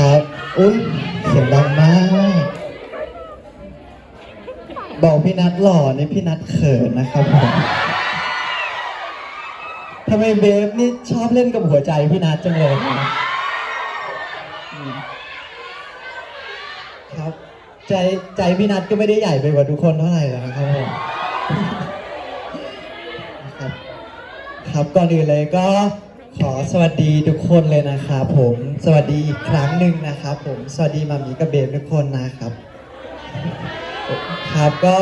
ครับ อุ้ยเสียงดังมาก บอกพี่นัทหล่อนี่พี่นัทเขินนะครับผมทำไมเบฟนี่ชอบเล่นกับหัวใจพี่นัทจังเลยนะครับใจใจพี่นัทก็ไม่ได้ใหญ่ไปกว่าทุกคนเท่าไหร่หรอกนะครับผมครับ ครับก่อนอื่นเลยก็ ขอสวัสดีทุกคนเลยนะครับผม สวัสดีอีกครั้งหนึ่งนะครับผม สวัสดีมามีกับเบฟทุกคนนะครับ ครับก็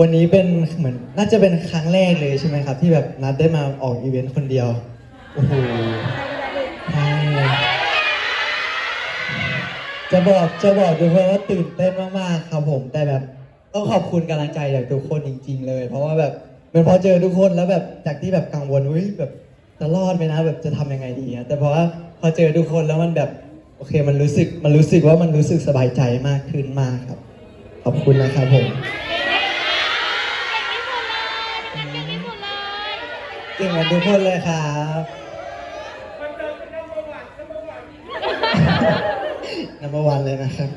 วันนี้เป็นเหมือนน่าจะเป็นครั้งแรกเลยใช่ไหมครับ ที่แบบนัดได้มาออกอีเวนต์คนเดียว โอ้โหใช่จะบอกจะบอกทุกคนว่าตื่นเต้นมากๆครับผม แต่แบบต้องขอบคุณกำลังใจจากทุกคนจริง ๆ เลย เพราะว่าแบบเป็นพอเจอทุกคนแล้วแบบจากที่แบบกังวลอุ้ยแบบ จะรอดไหมนะแบบจะทำยังไงดีอะแต่เพราะว่าพอเจอทุกคนแล้วมันแบบโอเคมันรู้สึกมันรู้สึกว่ามันรู้สึกสบายใจมากขึ้นมากครับ ขอบคุณนะครับผมเก่งกันทุกคนเลยครับนัมเบอร์วันเลยนะครับ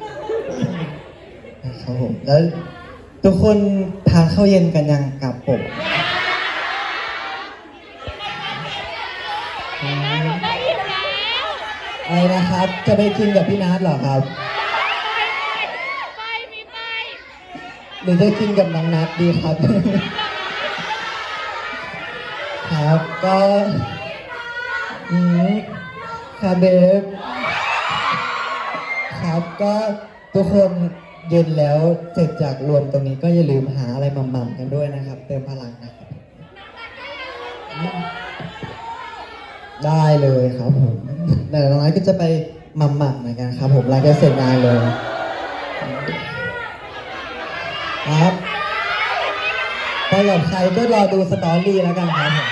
นะครับผมแล้วทุกคนทานข้าวเย็นกันยังกับผม อะไรนะครับ จะไปกินกับพี่นัทเหรอครับ หรือจะกินกับน้องนัทดีครับ ครับก็อืมครับเบฟครับก็ทุกคนเย็นแล้วเสร็จจากรวมตรงนี้ก็อย่าลืมหาอะไรหม่ำๆกันด้วยนะครับ เติมพลังนะครับอืม ได้เลยครับผมแต่น้องนัทก็จะไปหม่ำๆเหมือนกันครับผมหลังจากเสร็จงานเลย ครับไปกับใครก็รอดูสตอรี่แล้วกันครับผม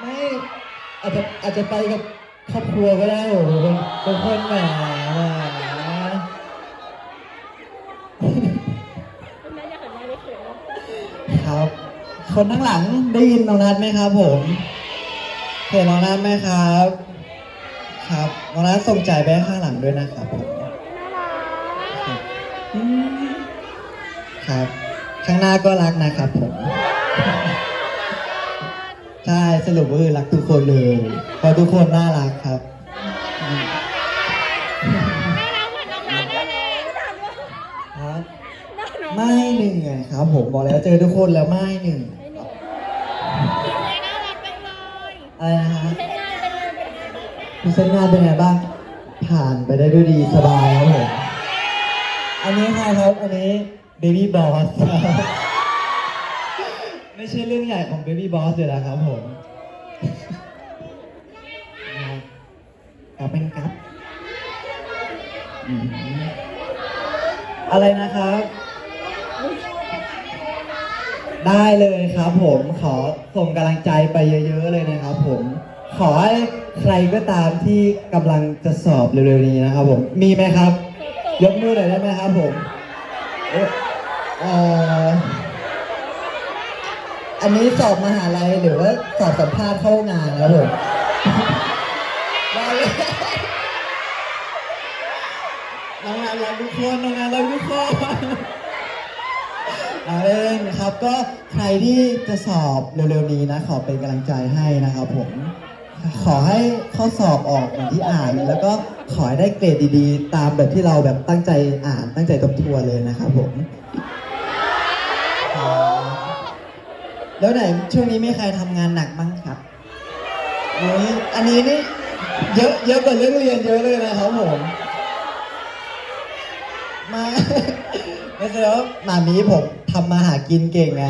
ไม่อาจจะอาจจะไปกับครอบครัวก็ได้โอ้โหเป็นคนแหมครับ คนข้างหลังได้ยินน้องนัทไหมครับผม เห็นน้องนัทไหมครับ ครับน้องนัทส่งใจไปข้างหลังด้วยนะครับผมอืมครับ ข้างหน้าก็รักนะครับผม ใช่สรุปว่าคือรักทุกคนเลยเพราะทุกคนน่ารักครับอืมครับไม่หนึ่งไงครับผมบอกแล้วเจอทุกคนแล้วไม่หนึ่งอะไรนะฮะ คุณเส้นงานเป็นไงบ้าง ผ่านไปได้ด้วยดีสบายครับผม อันนี้ใครครับ อันนี้ Baby Boss ครับไม่ใช่เรื่องใหญ่ของ Baby Boss เลยนะครับผมครับเป็นครับอืมอะไรนะครับ ได้เลยครับผมขอส่งกำลังใจไปเยอะ ๆ เลยนะครับผม ขอให้ใครก็ตามที่กำลังจะสอบเร็วๆนี้นะครับผม มีไหมครับ ยกมือหน่อยได้ไหมครับผมเอ่ออันนี้สอบมหาลัยหรือว่าสอบสัมภาษณ์เข้างานครับผมได้เลยน้องงานเราทุกคนน้องงานเราทุกคนเอาเล่นครับก็ใครที่จะสอบเร็วๆนี้นะ ขอเป็นกำลังใจให้นะครับผม ขอให้ข้อสอบออกเหมือนที่อ่าน แล้วก็ขอให้ได้เกรดดีๆ ตามแบบที่เราแบบตั้งใจอ่านตั้งใจทบทวนเลยนะครับผมครับแล้วไหนช่วงนี้มีใครทำงานหนักบ้างครับนี่อันนี้นี่เยอะเยอะกว่าเรื่องเรียนเยอะเลยนะครับผม มาไม่ใช่แล้วหมามีผมทำมาหากินเก่งไง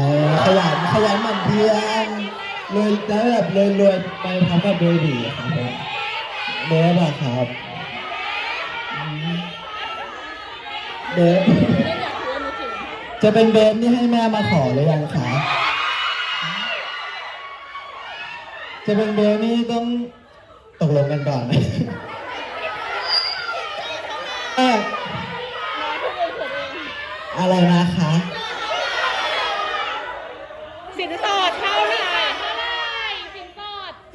ขยันขยันหมั่นเพียร เลยแล้วแบบเลยรวยไปพร้อมกับเบบีครับผมเบฟอะครับอืมเบฟจะเป็นเบฟนี่ให้แม่มาขอหรือยังคะจะเป็นเบฟนี่ต้องตกลงกันก่อนเอ่ออะไรนะคะ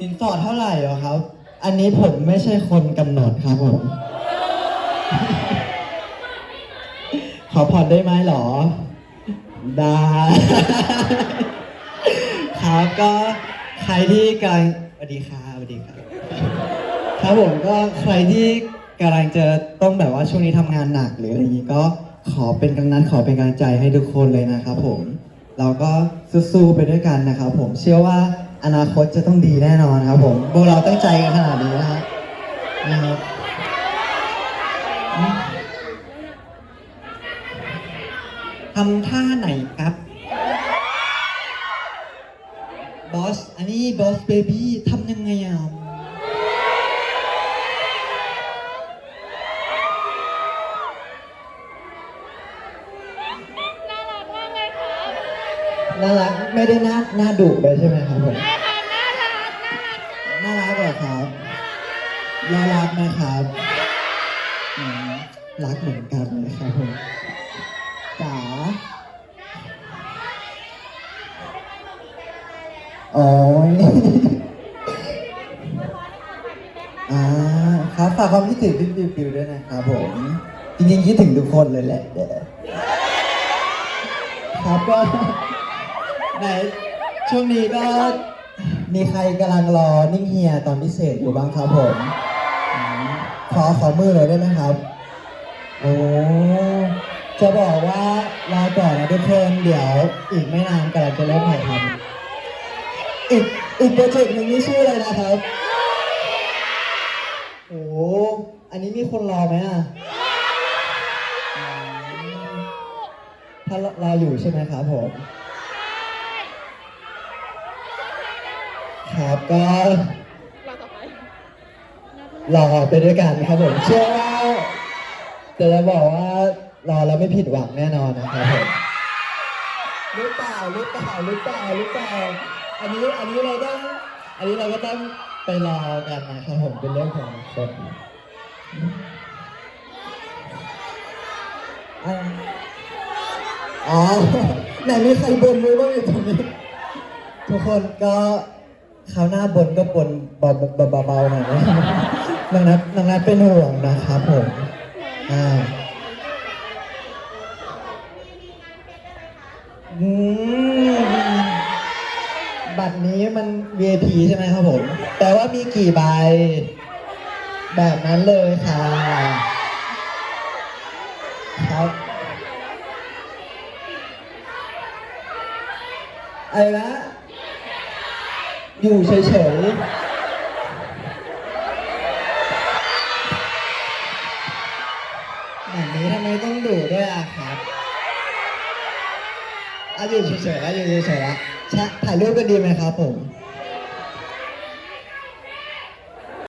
สินส อดเท่าไหร่เท่าไหร่สินสอดสินสอดเท่าอครับ อันนี้ผมไม่ใช่คนกำหนดครับผม ขอผ่อนได้ไหมหรอ ได้ ครับก็ใครที่กำลังสวัสดีครับสวัสดีครับ ครับผมก็ใครที่กำลังจะต้องแบบว่าช่วงนี้ทำงานหนักหรืออะไรอย่างนี้ก็ขอเป็นกำนันขอเป็นกำลังใจให้ทุกคนเลยนะครับผม เราก็สู้ๆไปด้วยกันนะครับผมเชื่อว่า อนาคตจะต้องดีแน่นอนครับผมพวกเราตั้งใจกันขนาดนี้นะฮะนะครับทำท่าไหนครับบอสอันนี้บอสเบบี้ทำยังไงอะ น่ารักไม่ได้น่าน่าดุเลยใช่ไหมครับผมใช่ค่ะน่ารักน่ารักน่ารักเหรอครับน่ารักไหมครับอืมรักเหมือนกันเลยครับผมจ๋าโอ้ยอ่าครับฝากความคิดถึงพี่บิวบิวด้วยนะครับผม จริงๆคิดถึงทุกคนเลยแหละเดี๋ยวครับก็ ไหนช่วงนี้ก็มีใครกำลังรอนิ่งเฮียตอนพิเศษอยู่บ้างครับผมอืมขอขอมือเลยได้ไหมครับ โอ้จะบอกว่าลาก่อนนะทุกคนเดี๋ยวอีกไม่นานกำลังจะเริ่มถ่ายทำอีกอีกโปรเจกต์หนึ่งนี่ชื่ออะไรนะครับโอ้อันนี้มีคนรอไหมอะอืมถ้ารออยู่ใช่ไหมครับผม ครับก็รอไปด้วยกันครับผมเชื่อว่าจะจะบอกว่ารอแล้วไม่ผิดหวังแน่นอนนะครับผมหรือเปล่าหรือเปล่าหรือเปล่าหรือเปล่าอันนี้อันนี้เราต้องอันนี้เราก็ต้องไปรอกันนะครับผมเป็นเรื่องของอนาคนอ๋อไหนมีใครบนมือบ้างอยู่ตรงนี้ ทุกคนก็ คราวหน้าบนก็บนเบาๆเบาๆหน่อยนะนางนัทนางนัทเป็นห่วงนะครับผมอ่าอืมบัตรนี้มัน VIP ใช่ไหมครับผม แต่ว่ามีกี่ใบ แบบนั้นเลยค่ะ ครับอะไรนะ อยู่เฉยๆแบบนี้ทำไมต้องดุด้วยอะครับอะอยู่เฉยๆอะอยู่เฉยๆอะแชะถ่ายรูปกันดีไหมครับผม